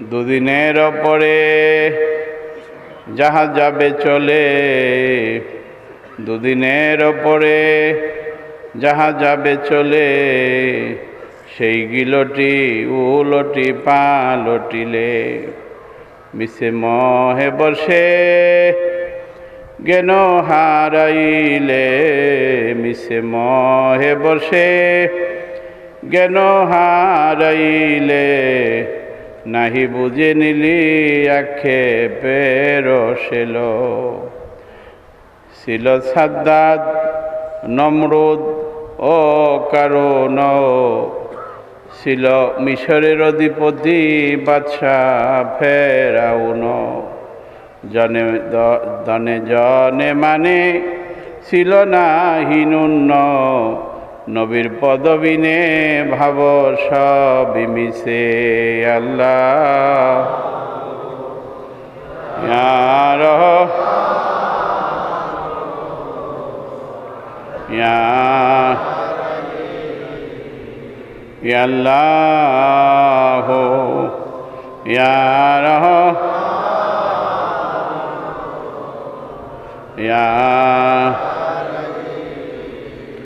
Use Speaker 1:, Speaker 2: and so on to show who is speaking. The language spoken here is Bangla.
Speaker 1: দুদিনের পরে যাহা যাবে চলে। দুদিনের পরে যাহা যাবে চলে, সেই গিলটি উলটি পালটিলে। মিশে মহে বসে জ্ঞান হারাইলে। মিশে মহে বসে জ্ঞান হারাইলে। নাহি বুঝে নিলি আখে পেরসেল ছিল সাদ্দাদ নমরুদ, ও কারণ ছিল মিশরের অধিপতি, বাদশাহ ফেরাউন। জনে দনে জনে মানে ছিল না হিনুন্ন নবীর পদবিনে ভাব সবই মিশে আল্লাহ। ইয়ার আল্লাহ ইয়া রহ ইয়া